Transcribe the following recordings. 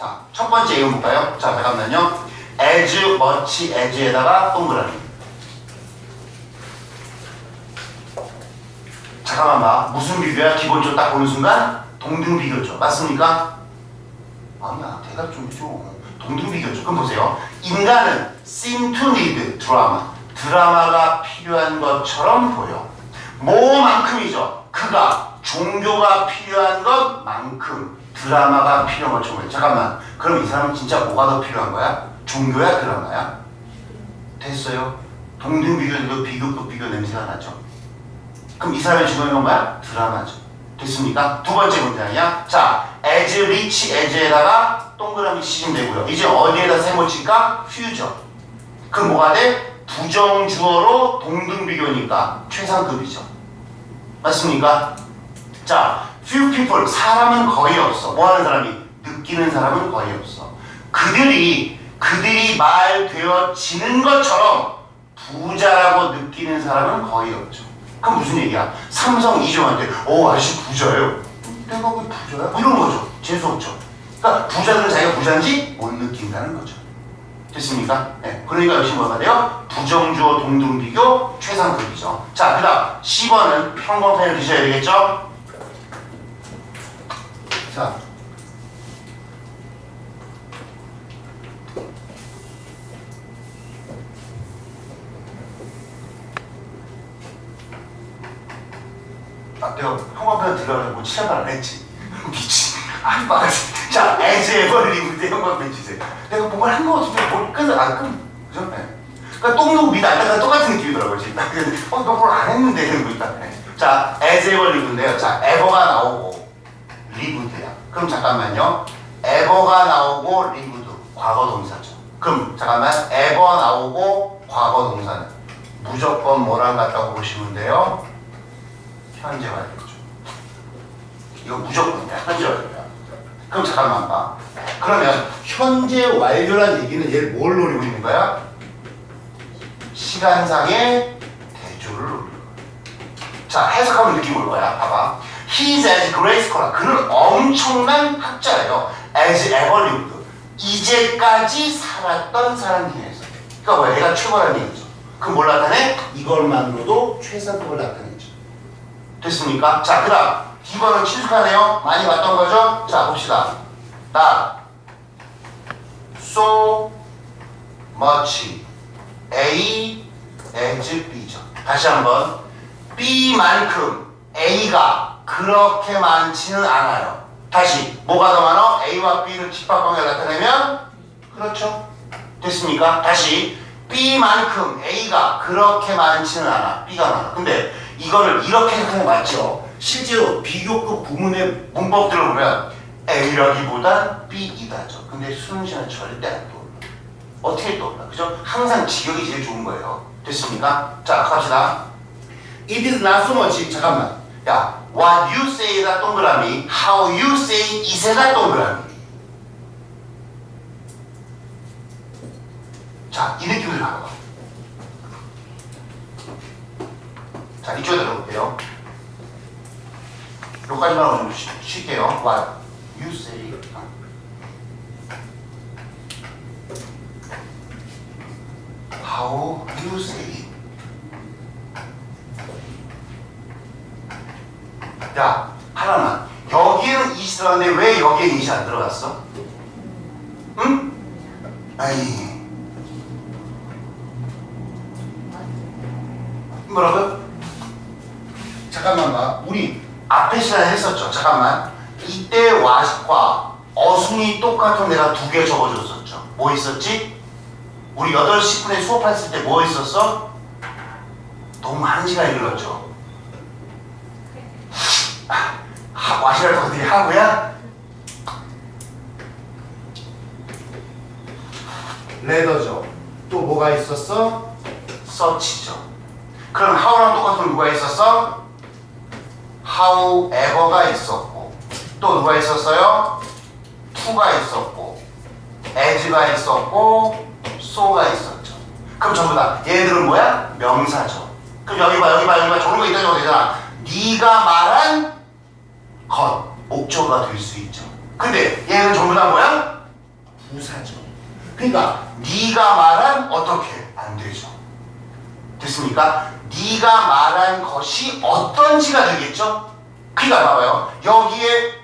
자, 첫 번째 이거 볼까요? 자, 잠깐만요. as much as에다가 동그라미. 잠깐만 봐. 무슨 비교야? 기본적으로 딱 보는 순간 동등 비교죠. 맞습니까? 아니야. 대답 좀 해줘. 동등 비교죠. 그럼 보세요. 인간은 seem to need 드라마. 드라마가 필요한 것처럼 보여. 뭐만큼이죠? 그가 종교가 필요한 것만큼 드라마가 필요한 것처럼. 잠깐만. 그럼 이 사람은 진짜 뭐가 더 필요한 거야? 종교야? 드라마야? 됐어요. 동등 비교도 비교급 비교 냄새가 나죠. 그럼 이 사람의 주동이 뭐야? 드라마죠. 됐습니까? 두 번째 문장이야. 자, as rich as에다가 동그라미 치시면 되고요. 이제 어디에다 세모 칠까? future. 그럼 뭐가 돼? 부정주어로 동등 비교니까 최상급이죠. 맞습니까? 자, few people 사람은 거의 없어. 뭐 하는 사람이? 느끼는 사람은 거의 없어. 그들이 그들이 말되어지는 것처럼 부자라고 느끼는 사람은 거의 없죠. 그럼 무슨 얘기야? 삼성 이종한테 오 아저씨 부자예요. 내가 왜 부자야? 이런 거죠. 재수 없죠. 그러니까 부자들은 자기가 부자인지 못 느낀다는 거죠. 됐습니까? 네. 그러니까 역시 뭐가 돼요? 부정주어 동등 비교 최상급이죠. 자, 그 다음 10번은 평범편을 드셔야 되겠죠? 자. 아, 내가 형광펜 들어가서 뭐 칠한번 안 했지. 미치. 아, 막았지. 자, as ever 리브대 형광펜 주세요. 내가 뭔가 한거 같은데 뭘 끊어, 안 끊. 그죠? 네. 그러니까 똥 누고 밑에 앉아가 똑같은 느낌이더라고요, 지금. 어, 너뭘안 했는데, 이런 거 있다. 네. 자, as ever 리브인데요. 자, ever가 나오고, 리브드야. 그럼 잠깐만요. ever가 나오고, 리브드. 과거 동사죠. 그럼 잠깐만, ever 나오고, 과거 동사는 무조건 뭐랑 같다고 보시면 돼요? 현재 완료죠. 이거 무조건이야. 현재 완료야. 그럼 잠깐만 봐. 그러면 현재 완료란 얘기는 얘를 뭘 노리고 있는 거야? 시간상의 대조를 노리는 거야. 자, 해석하면 느낌 올 거야. 봐봐. He's as great scholar. 그는 엄청난 학자예요. As ever lived. 이제까지 살았던 사람 중에서. 그러니까 뭐야? 얘가 최고라는 얘기죠. 그럼 뭘 나타내? 이걸만으로도 최상급을 나타내죠. 됐습니까? 자, 그 다음. D번은 친숙하네요. 많이 봤던 거죠? 자, 봅시다. 나, so much, A as B죠. 다시 한번. B만큼 A가 그렇게 많지는 않아요. 다시, 뭐가 더 많아? A와 B를 집합관계 나타내면? 그렇죠. 됐습니까? 다시, B만큼 A가 그렇게 많지는 않아. B가 많아. 근데 이거를 이렇게 생각하면 맞죠? 실제로 비교급 부문의 문법들을 보면 A라기보단 B이다죠. 근데 수능시는 절대 안 떠올라. 어떻게 떠올라? 그죠? 항상 직역이 제일 좋은 거예요. 됐습니까? 자, 갑시다. It is not so much. 잠깐만. 야, what you say가 동그라미, how you say it에다 동그라미. 자, 이 느낌을 봐봐. 자, 이쪽에 들어볼게요. 여기까지만 좀 쉬- 쉴게요. What you say. How you say. 야, 하나만. 여기는 들어갔는데 왜 여기에 이시 안 들어갔어? 응? 아이. 뭐라고요? 잠깐만 봐. 우리 앞에 시간에 했었죠. 잠깐만. 이때 와식과 어순이 똑같은 내가 두 개 적어줬었죠. 뭐 있었지? 우리 8시 10분에 수업했을 때 뭐 있었어? 너무 많은 시간이 흘렀죠. 하, 와시를 어떻게 하고야? 레더죠. 또 뭐가 있었어? 서치죠. 그럼 how랑 똑같은 누가 있었어? however가 있었고 또 누가 있었어요? to가 있었고 as가 있었고 so가 있었죠. 그럼 전부 다 얘들은 뭐야? 명사죠. 그럼 여기 봐 여기 봐 여기 봐 저런 거 있다 저거 되잖아. 네가 말한 것 목적어가 될 수 있죠. 근데 얘는 전부 다 뭐야? 그러니까 네가 말한 어떻게 안 되죠. 됐습니까? 네가 말한 것이 어떤지가 되겠죠. 그러니까 봐봐요. 여기에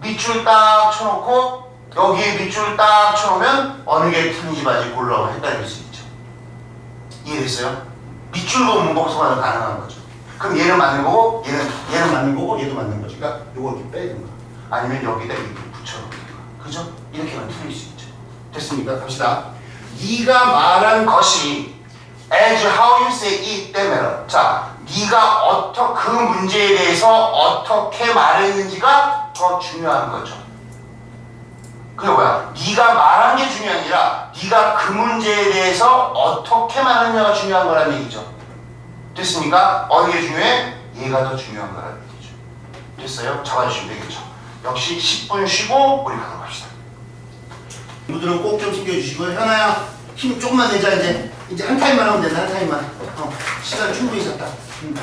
밑줄 딱 쳐놓고 여기에 밑줄 딱 쳐놓으면 어느 게 틀린지 맞지 골라고 헷갈릴 수 있죠. 이해됐어요? 밑줄 보면 문법 소화는 가능한 거죠. 그럼 얘는 맞는 거고 얘는 얘는 맞는 거고 얘도 맞는 거죠. 그러니까 요거 이렇게 된다. 아니면 여기다 이렇게 붙여놓든가. 그죠? 이렇게 하면 틀릴 수 있죠. 됐습니까? 갑시다. 네가 말한 것이 as how you say it 때문에 자, 네가 어떠 그 문제에 대해서 어떻게 말했는지가 더 중요한 거죠. 그게 뭐야? 네가 말한 게 중요한 게 아니라 네가 그 문제에 대해서 어떻게 말했냐가 중요한 거란 얘기죠. 됐습니까? 어느 게 중요해? 얘가 더 중요한 거란 됐어요? 잡아주시면 되겠죠. 역시 10분 쉬고 우리 가도록 합시다. 친구들은 꼭 좀 챙겨주시고요. 현아야 힘 조금만 내자 이제. 이제 한 타임만 하면 된다 한 타임만. 어, 시간 충분히 있었다. 음.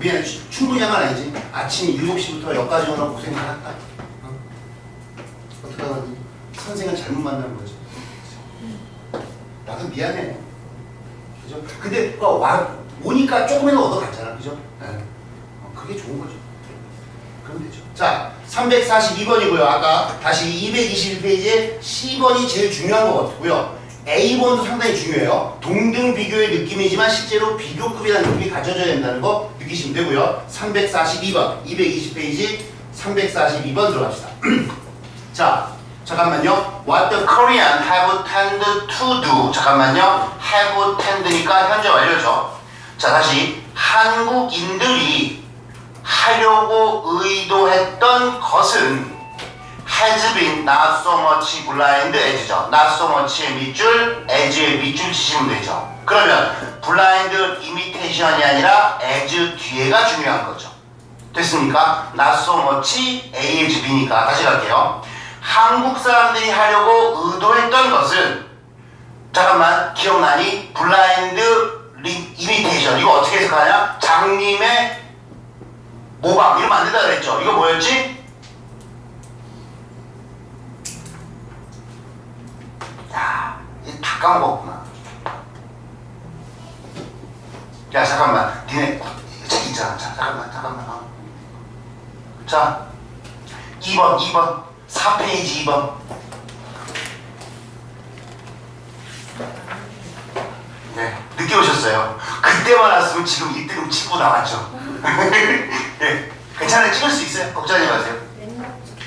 미안해 추- 충분히 한건 아니지. 아침 7시부터 여기까지 오느라 고생을 했다. 어? 어떡하니? 선생은 잘못 만난 거지. 나도 미안해. 그죠? 근데 어, 와, 오니까 조금이라도 얻어갔잖아. 그죠? 네. 어, 그게 좋은 거죠. 그럼 되죠. 자, 342번이고요. 아까 다시 221페이지에 C번이 제일 중요한 것 같고요. A번도 상당히 중요해요. 동등 비교의 느낌이지만 실제로 비교급이라는 느낌이 가져져야 된다는 거 느끼시면 되고요. 342번, 220페이지 342번 들어갑시다. 자, 잠깐만요. What the Korean have tended to do. 잠깐만요. have tend니까 현재 완료죠. 자, 다시 한국인들이 하려고 의도했던 것은 has been not so much blind as죠. not so much의 밑줄, as의 밑줄 치시면 되죠. 그러면 blind imitation이 아니라 as 뒤에가 중요한 거죠. 됐습니까? not so much A, as B니까 다시 갈게요. 한국 사람들이 하려고 의도했던 것은 잠깐만 기억나니? 블라인드 이미테이션 이거 어떻게 해석하냐? 장님의 모방 이러면 안 된다 그랬죠? 이거 뭐였지? 야, 이거 다 까먹었구나. 야 잠깐만, 니네 자 있잖아. 자 잠깐만, 잠깐만. 어. 자, 2번, 2번, 4페이지 2번. 네, 늦게 오셨어요. 그때만 왔으면 지금 이때금 찍고 나왔죠. 네, 괜찮아요. 찍을 수 있어요. 걱정하지 마세요.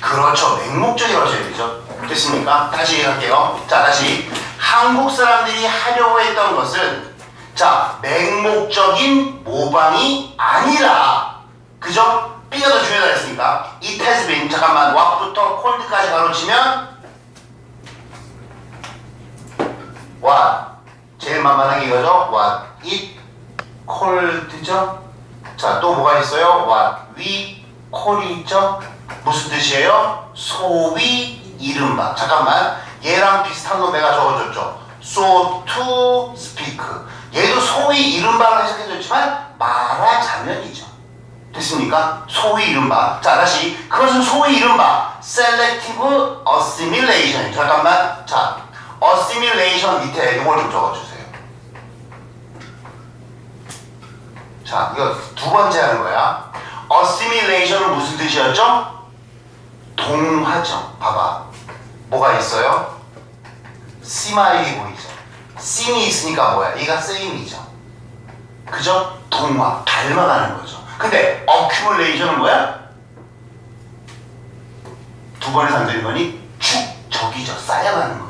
그렇죠. 맹목적으로 하셔야 되죠. 됐습니까? 다시 얘기할게요. 자, 다시. 한국 사람들이 하려고 했던 것은 자, 맹목적인 모방이 아니라 그죠? B가 더 중요하다 했으니까 has been 잠깐만 what부터 cold까지 가로치면 what 제일 만만한 게 이거죠? what it cold죠? 자, 또 뭐가 있어요? what we call이 있죠? 무슨 뜻이에요? 소위 이른바. 잠깐만. 얘랑 비슷한 거 내가 적어줬죠. so to speak. 얘도 소위 이른바로 해석해줬지만 말하자면이죠. 됐습니까? 소위 이른바. 자, 다시. 그것은 소위 이른바. selective assimilation. 잠깐만. 자, assimilation 밑에 이걸 좀 적어주세요. 자, 이거 두 번째 하는 거야. assimilation은 무슨 뜻이었죠? 동화죠. 봐봐. 뭐가 있어요? 스마일이 보이죠? 씬이 있으니까 뭐야? 얘가 세임이죠. 그죠? 동화, 닮아가는 거죠. 근데 accumulation은 뭐야? 두 번의 단절인 거니 축적이죠. 쌓여가는 거죠.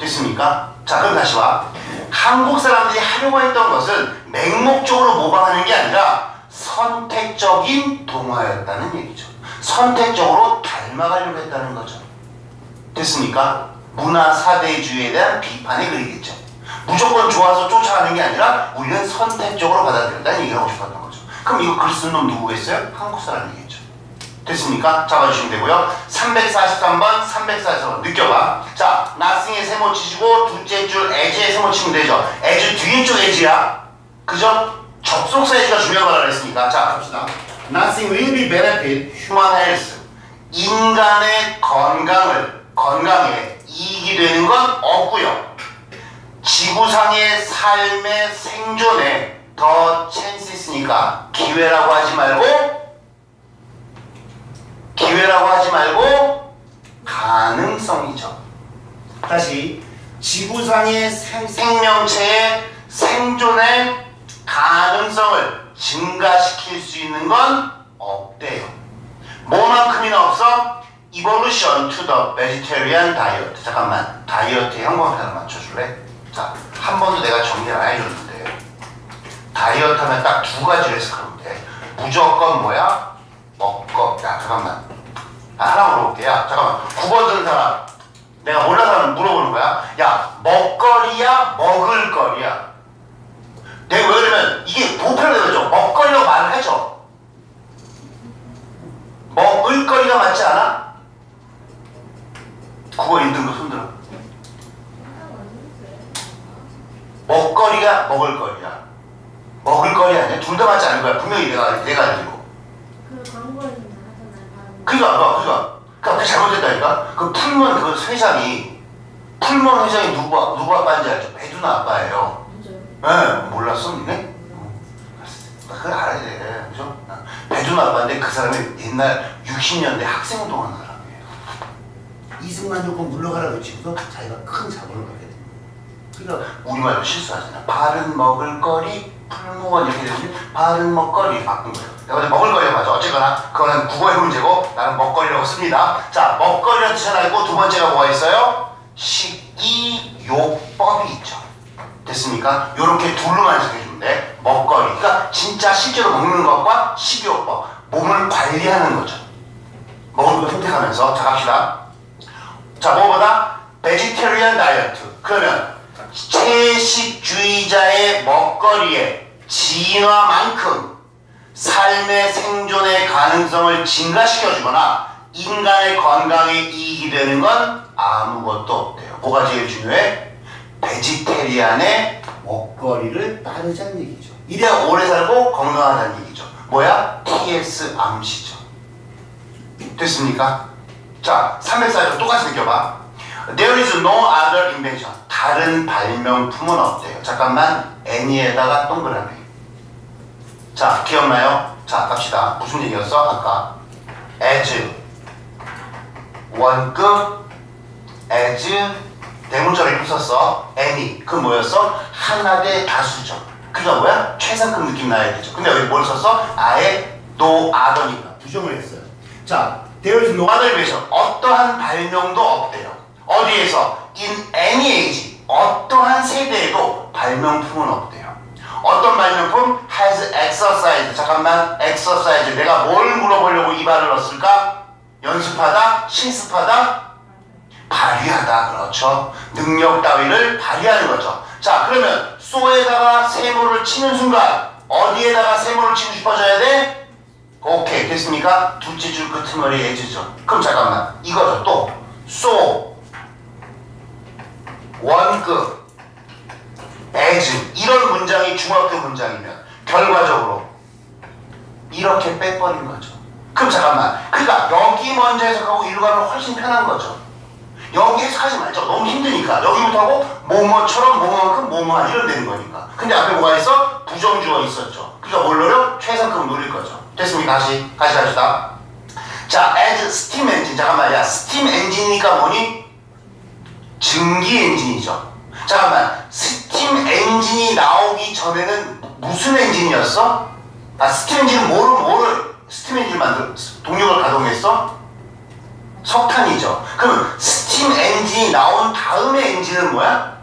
됐습니까? 자, 그럼 다시 와. 한국 사람들이 하려고 했던 것은 맹목적으로 모방하는 게 아니라 선택적인 동화였다는 얘기죠. 선택적으로 닮아가려고 했다는 거죠. 됐습니까? 문화 사대주의에 대한 비판의 글이겠죠. 무조건 좋아서 쫓아가는 게 아니라 우리는 선택적으로 받아들였다는 얘기를 하고 싶었던 거죠. 그럼 이거 글 쓴 놈 누구겠어요? 한국 사람이겠죠. 됐습니까? 잡아주시면 되고요. 343번, 344번 느껴봐. 자, 나승의 세모 치시고 둘째 줄 에지의 세모 치면 되죠. 에지 뒤에 쪽 에지야. 그죠? 접속사 에지가 중요하다고 그랬으니까. 자, 갑시다. Nothing will be benefit human health. 인간의 건강을, 건강에 이익이 되는 건 없고요. 지구상의 삶의 생존에 더 찬스 있으니까 기회라고 하지 말고 기회라고 하지 말고 가능성이죠. 다시 지구상의 생, 생명체의 생존의 가능성을 증가시킬 수 있는 건 없대요. 뭐만큼이나 없어? Evolution to the vegetarian diet. 잠깐만, 다이어트에 형광펜 하나 맞춰줄래? 자, 한 번도 내가 정리 안 해줬는데 다이어트 하면 딱 두 가지로 해석하면 돼. 무조건 뭐야? 먹거. 야, 잠깐만. 아, 하나 물어볼게. 야, 잠깐만. 9번 든 사람. 내가 몰라서 하면 물어보는 거야. 야, 먹거리야? 먹을거리야? 내가 왜 그러면 이게 보편을 되죠. 먹거리라고 말을 하죠. 먹을거리가 맞지 않아? 9번 1등급 손들어. 먹거리가 먹을거리야. 먹을거리 아니야? 둘 다 맞지 않을 거야. 분명히 내가, 내가 알기로. 그 광고에서 나왔잖아요. 바로. 그니까, 봐, 그니까. 그니까, 그 잘못됐다니까? 그 풀먼 그 회장이, 풀먼 회장이 누구, 누구 아빠인지 알죠? 배두나 아빠예요. 맞아요. 예, 몰랐어, 니네? 그걸 알아야 돼. 그죠? 배두나 아빠인데 그 사람이 옛날 60년대 학생운동하는 사람이에요. 이승만 조건 물러가라 그러고서 자기가 큰 자본을 갖게 돼. 그러니까 우리말로 실수하잖아. 바른 먹을거리, 풀무원 이렇게 되는데 바른 먹거리 바꾼 거예요. 어제 먹을거리가 맞아. 어쨌거나 그거는 국어의 문제고 나는 먹거리라고 씁니다. 자, 먹거리라는 뜻 하나 있고 두 번째가 뭐가 있어요? 식이요법이 있죠. 됐습니까? 요렇게 둘로만 해석해주면 돼. 먹거리. 그러니까 진짜 실제로 먹는 것과 식이요법. 몸을 관리하는 거죠. 먹을 걸 선택하면서. 자, 갑시다. 자, 뭐보다? 베지테리언 다이어트. 그러면 채식주의자의 먹거리의 진화만큼 삶의 생존의 가능성을 증가시켜주거나 인간의 건강에 이익이 되는 건 아무것도 없대요. 뭐가 제일 중요해? 베지테리안의 먹거리를 따르자는 얘기죠. 이래야 오래 살고 건강하다는 얘기죠. 뭐야? TS 암시죠. 됐습니까? 자, 304조 똑같이 느껴봐. There is no other invention. 다른 발명품은 없대요. 잠깐만, 애니에다가 동그라미. 자, 기억나요? 자, 갑시다. 무슨 얘기였어? 아까. as. 원급. as. 대문자를 이렇게 썼어. any. 그 뭐였어? 하나 대 다수죠. 그게 뭐야? 최상급 느낌 나야 되죠. 근데 여기 뭘 썼어? 아예 no other니까. 부정을 했어요. 자, there is no other invention. 어떠한 발명도 없대요. 어디에서? In any age. 어떠한 세대에도 발명품은 없대요. 어떤 발명품? has exercise. 잠깐만, exercise. 내가 뭘 물어보려고 이 발을 넣었을까? 연습하다? 실습하다? 발휘하다. 그렇죠. 능력 따위를 발휘하는 거죠. 자, 그러면 소에다가 세모를 치는 순간 어디에다가 세모를 치고 싶어져야 돼? 오케이 됐습니까? 둘째 줄 끄트머리에 해주죠. 그럼 잠깐만 이거죠 또 소, 원급, as 이런 문장이 중학교 문장이면 결과적으로 이렇게 빼버린 거죠. 그럼 잠깐만 그러니까 여기 먼저 해석하고 이리로 가면 훨씬 편한 거죠. 여기 해석하지 말죠. 너무 힘드니까 여기부터 하고 뭐뭐처럼 뭐만큼 뭐뭐한 이런 되는 거니까. 근데 앞에 뭐가 있어? 부정주어 있었죠. 그러니까 뭘 노려? 최상급 노릴 거죠. 됐습니까? 다시 다시 합시다. 자, as steam engine 잠깐만 야 스팀 엔진이니까 뭐니? 증기 엔진이죠. 잠깐만 스팀 엔진이 나오기 전에는 무슨 엔진이었어? 아 스팀 엔진은 뭐를 뭐를 스팀 엔진 만들 동력을 가동했어? 석탄이죠. 그럼 스팀 엔진이 나온 다음에 엔진은 뭐야?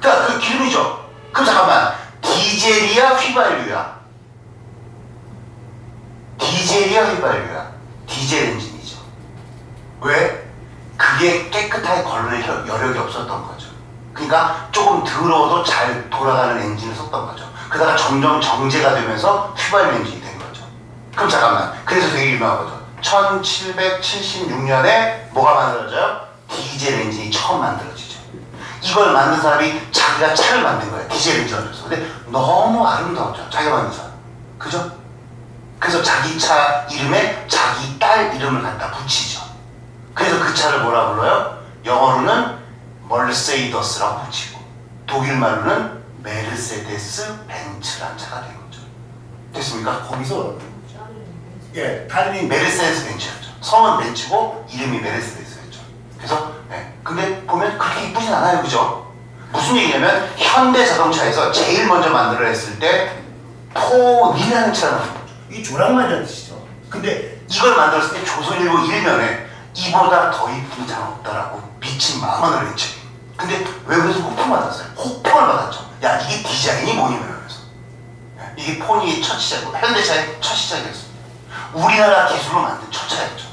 그러니까 그 기름이죠. 그럼 잠깐만 디젤이야 휘발유야? 디젤이야 휘발유야? 디젤 엔진이죠. 왜? 그게 깨끗하게 걸릴 여- 여력이 없었던 거죠. 그러니까 조금 더러워도 잘 돌아가는 엔진을 썼던 거죠. 그러다가 점점 정제가 되면서 휘발유 엔진이 된 거죠. 그럼 잠깐만. 그래서 되게 유명한 거죠. 1776년에 뭐가 만들어져요? 디젤 엔진이 처음 만들어지죠. 이걸 만든 사람이 자기가 차를 만든 거예요. 디젤 엔진을 서 근데 너무 아름다웠죠. 자기가 만든 사람. 그죠? 그래서 자기 차 이름에 자기 딸 이름을 갖다 붙이죠. 차를 뭐라 불러요? 영어로는 멀세이더스라고 붙이고 독일 말로는 메르세데스 벤츠라는 차가 된 거죠. 됐습니까? 거기서 짜리는 예 다른 메르세데스 벤츠였죠. 성은 벤츠고 이름이 메르세데스였죠. 그래서 네. 근데 보면 그렇게 이쁘진 않아요, 그죠? 무슨 얘기냐면 현대 자동차에서 제일 먼저 만들어냈을 때 포니라는 차를 만든 거죠. 이 조랑말이라는 뜻이죠. 근데 이걸 만들었을 때 조선일보 일면에 이보다 더 이쁜 차는 없다라고 미친 망언을 했지. 근데 외국에서 호평 받았어요. 호평을 받았죠. 야 이게 디자인이 뭐니 예, 이게 포니의 첫 시작이고 현대차의 첫 시작이었습니다. 우리나라 기술로 만든 첫 차였죠.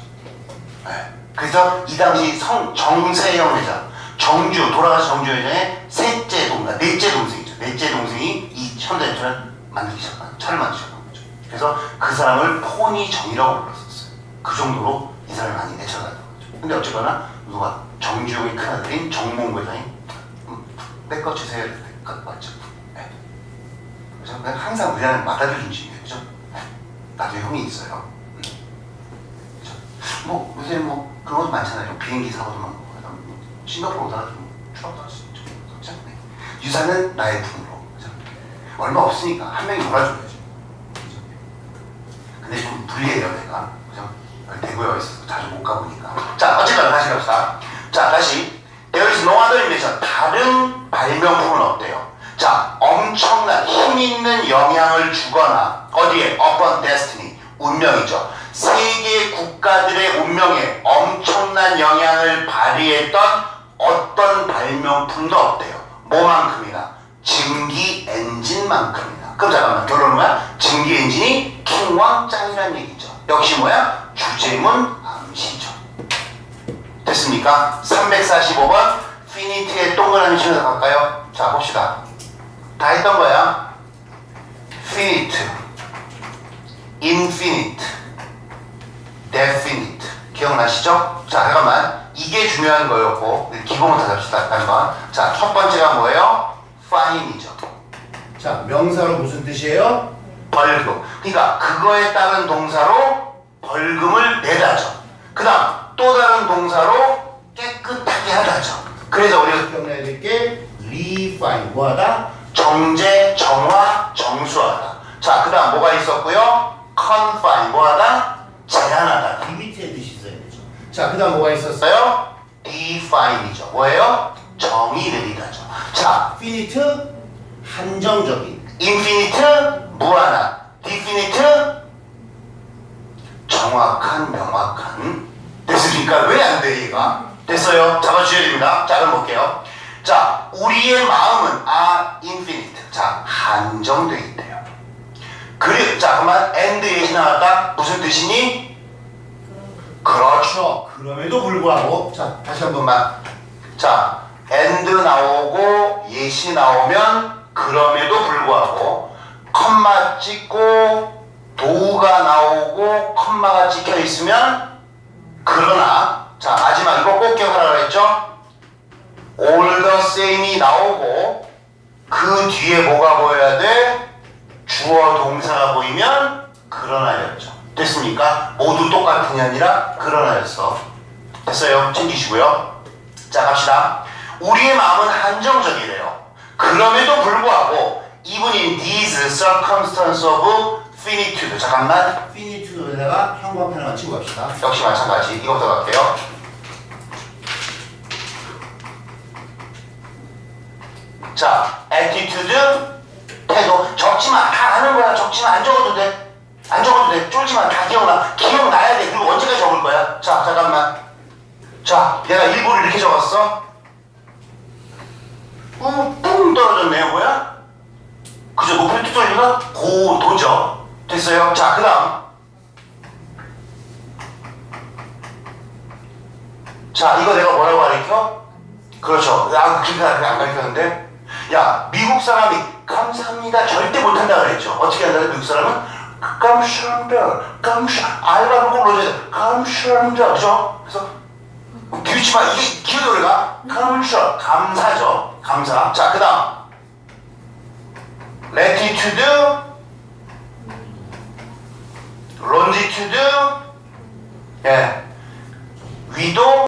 예, 그래서 이 당시 성 정세영 회장, 정주 돌아가신 정주 회장의 셋째 동생, 넷째 동생이죠. 넷째 동생이 이 현대차를 만들기 시작한 차를 시작한 거죠. 그래서 그 사람을 포니 정이라고 불렀었어요. 그 정도로 이 사람을 많이 거죠. 근데 어쨌거나 누가 정주영의 큰아들인 정몽 회장이 음, 내거 주세요 이렇게 갖고 왔죠. 네. 그래서 그냥 항상 맡아들인 중이에요. 그죠? 네. 나도 형이 있어요. 음. 그죠? 뭐 요새 뭐 그런 것도 많잖아요. 비행기 사고도 많고 그다음에 뭐 싱가포르 오다가 좀 추락도 할수 있죠. 그죠? 네. 유산은 나의 품으로. 그죠? 얼마 없으니까 한 명이 놀아줘야죠. 그죠? 근데 좀 불리해요 내가. 있어서 자주 못 가보니까. 자 어쨌든 다시 갑시다. 자 다시. There is no other invention. 다른 발명품은 없대요. 자 엄청난 힘 있는 영향을 주거나 어디에? upon destiny. 운명이죠. 세계 국가들의 운명에 엄청난 영향을 발휘했던 어떤 발명품도 없대요. 뭐만큼이나? 증기 엔진만큼이나. 그럼 잠깐만 결론은 뭐야? 증기 엔진이 킹왕 짱이라는 얘기죠. 역시 뭐야? 주제문 암시죠. 됐습니까? 345번 피니트의 동그라미 치면서 갈까요? 자 봅시다. 다 했던 거야. 피니트, 인피니트, 데피니트 기억나시죠? 자 잠깐만 이게 중요한 거였고 기본부터 잡시다 한번. 자첫 번째가 뭐예요? fine이죠. 자 명사로 무슨 뜻이에요? 벌금. 그러니까 그거에 따른 동사로 벌금을 내다죠. 그 다음 또 다른 동사로 깨끗하게 하다죠. 그래서 우리가 기억나야 될 게 refine 뭐하다? 정제, 정화, 정수하다. 자, 그 다음 뭐가 있었고요? confine, 뭐하다? 제한하다. 리미트의 뜻이 있어야 되죠. 자 그 다음 뭐가 있었어요? define이죠. 뭐예요? 정의 내리다죠. 자, 피니트 한정적인. infinite, 무한한. definite, 정확한, 명확한. 됐습니까? 왜 안 돼, 얘가? 됐어요. 잡아주셔야 됩니다. 자, 그럼 볼게요. 자, 우리의 마음은 아, infinite. 자, 한정돼 있대요. 그리고, 자, 그러면 and 예시 나왔다. 무슨 뜻이니? 그렇죠. 그럼에도 불구하고 자, 다시 한 번만. 자, and 나오고 예시 나오면 그럼에도 불구하고 컴마 찍고 도가 나오고 컴마가 찍혀 있으면 그러나 자 마지막 이거 꼭 기억하라 그랬죠? all the same이 나오고 그 뒤에 뭐가 보여야 돼? 주어 동사가 보이면 그러나였죠. 됐습니까? 모두 똑같은 게 아니라 그러나였어. 됐어요. 챙기시고요. 자 갑시다. 우리의 마음은 한정적이래요. 그럼에도 불구하고 even in these circumstances of finitude 잠깐만 피니트에다가 형광펜 하나 치고 갑시다. 역시 마찬가지 이거부터 갈게요. 자, attitude 태도 적지마 다 아는 거야 적지마 안 적어도 돼. 안 적어도 돼. 쫄지마 다 기억나. 기억나야 돼. 그리고 언제까지 적을 거야? 자, 잠깐만. 자, 내가 일부러 이렇게 적었어. 어, 뿡 떨어졌네요. 뭐야? 그죠? 높이 뚜껑이가 고도죠. 됐어요? 자, 그 다음. 자, 이거 내가 뭐라고 가르쳐? 그렇죠. 아, 그렇게 안 가르쳤는데? 야, 미국 사람이 감사합니다. 절대 못한다 그랬죠. 어떻게 한다 미국 사람은? 감사합니다. 감사, 꼭 넣어줘야 돼. 감사합니다. 그죠? 그래서, 비웃지마. 이게 기억이 우리가 감사, 감사죠. 감사. 자, 그 다음. Longitude, 예. 위도,